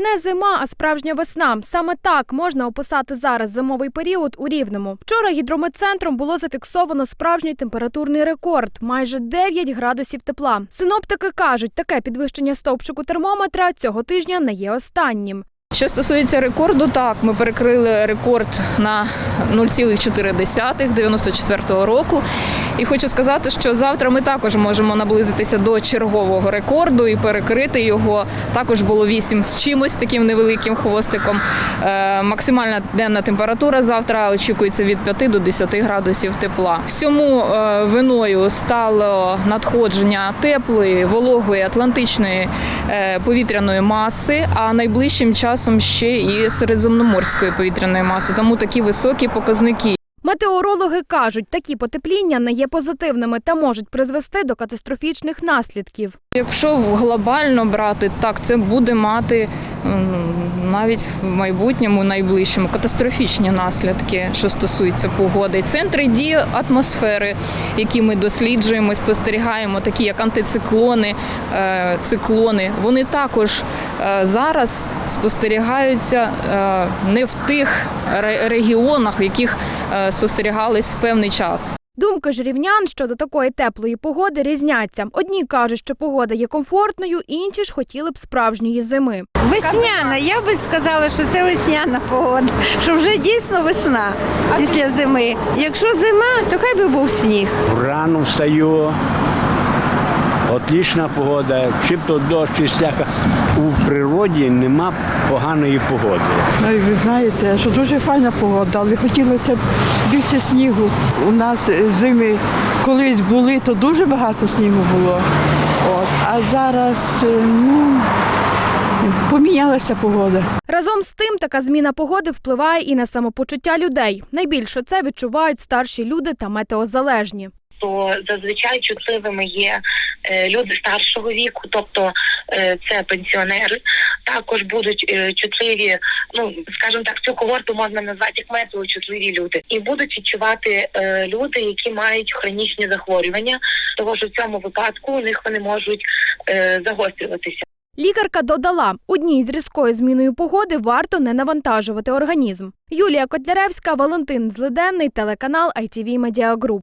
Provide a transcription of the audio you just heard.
Не зима, а справжня весна. Саме так можна описати зараз зимовий період у Рівному. Вчора гідрометцентром було зафіксовано справжній температурний рекорд майже 9 градусів тепла. Синоптики кажуть, таке підвищення стовпчику термометра цього тижня не є останнім. Що стосується рекорду, так ми перекрили рекорд на 0,4 94 року. І хочу сказати, що завтра ми також можемо наблизитися до чергового рекорду і перекрити його. Також було 8 з чимось таким невеликим хвостиком. Е, максимальна денна температура завтра очікується від 5 до 10 градусів тепла. Всьому е, виною стало надходження теплої, вологої атлантичної е, повітряної маси, а найближчим часом ще і середземноморської повітряної маси. Тому такі високі показники. Метеорологи кажуть, такі потепління не є позитивними та можуть призвести до катастрофічних наслідків. Якщо глобально брати, так це буде мати навіть в майбутньому найближчому катастрофічні наслідки, що стосується погоди. Центри дії атмосфери, які ми досліджуємо, спостерігаємо, такі як антициклони, е, циклони, вони також е, зараз спостерігаються е, не в тих регіонах, в яких спостерігались певний час. Думки ж рівнян щодо такої теплої погоди різняться. Одні кажуть, що погода є комфортною, інші ж хотіли б справжньої зими. Весняна, я би сказала, що це весняна погода, що вже дійсно весна після зими. Якщо зима, то хай би був сніг. Рано встаю. Отлічна погода, чи то дощ, чи сляха. У природі нема поганої погоди. Ну, і ви знаєте, що дуже файна погода, але хотілося б більше снігу. У нас е, зими колись були, то дуже багато снігу було. От. А зараз е, ну, помінялася погода. Разом з тим, така зміна погоди впливає і на самопочуття людей. Найбільше це відчувають старші люди та метеозалежні. То зазвичай чутливими є е, люди старшого віку, тобто е, це пенсіонери. Також будуть е, чутливі, ну скажімо так, цю когорту можна назвати як метеочутливі люди, і будуть відчувати люди, які мають хронічні захворювання, того що в цьому випадку у них вони можуть загострюватися. Лікарка додала, одній з різкою зміною погоди варто не навантажувати організм. Юлія Котляревська, Валентин Злиденний, телеканал ITV Media Group.